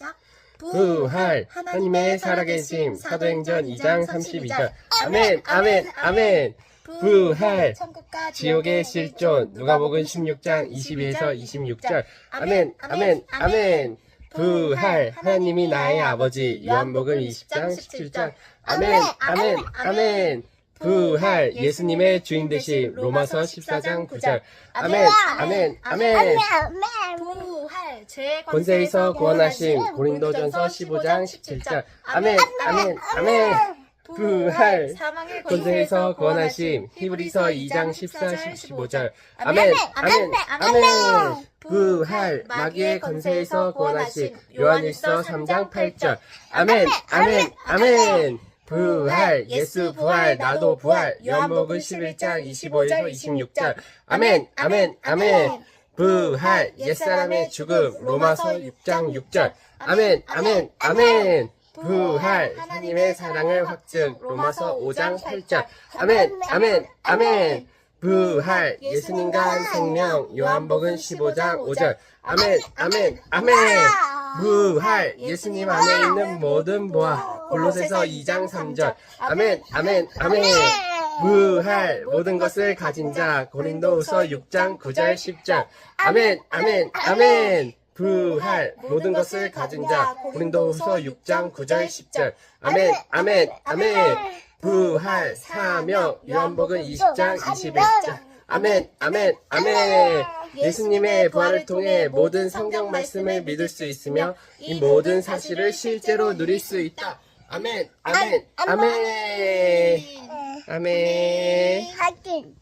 시작. 부활 하나님의 살아계심 사도행전 2장 32절. 아멘 아멘 아멘 부활 지옥의 실존 누가복음 16장 22에서 26절. 아멘 아멘 아멘 부활 하나님이 나의 아버지. 요한복음 20장 17절. 아멘 아멘. 아멘 부활 예수님의 주인 되심 로마서 14장 9절. 아멘 아멘 아멘. 부활 죄의 권세에서 구원하신 고린도전서 15장 17절. 아멘 아멘 아멘. 부활 사망의 권세에서 구원하심 히브리서 2장 14, 15절 아멘 아멘 아멘 부활 마귀의 권세에서 구원하심 요한일서 3장 8절. 아멘 아멘. 아멘 부활 예수 부활 나도 부활. 요한복음 11장 25에서 26절. 아멘 아멘 아멘. 부활 옛사람의 죽음. 로마서 6장 6절. 아멘 아멘 아멘. 부활 하나님의 사랑을 확증. 로마서 5장 8절. 아멘 아멘 아멘. 부활 예수님과 한 생명. 요한복음 15장 5절. 아멘 아멘 아멘 부활 예수님 안에 있는 모든 보아. 골로새서 2장 3절. 아멘 아멘 아멘. 부활 모든 것을 가진 자. 고린도후서 6장 9절 10절. 아멘 아멘 아멘. 부활 모든 것을 가진 자. 고린도후서 6장 9절 10절. 아멘 아멘 아멘. 부활 사명 요한복음 20장 21절 아멘 아멘 아멘. 예수님의 부활을 통해 모든 성경 말씀을 믿을 수 있으며 이 모든 사실을 실제로 누릴 수 있다. 아멘 아멘 아멘. 아멘. 하긴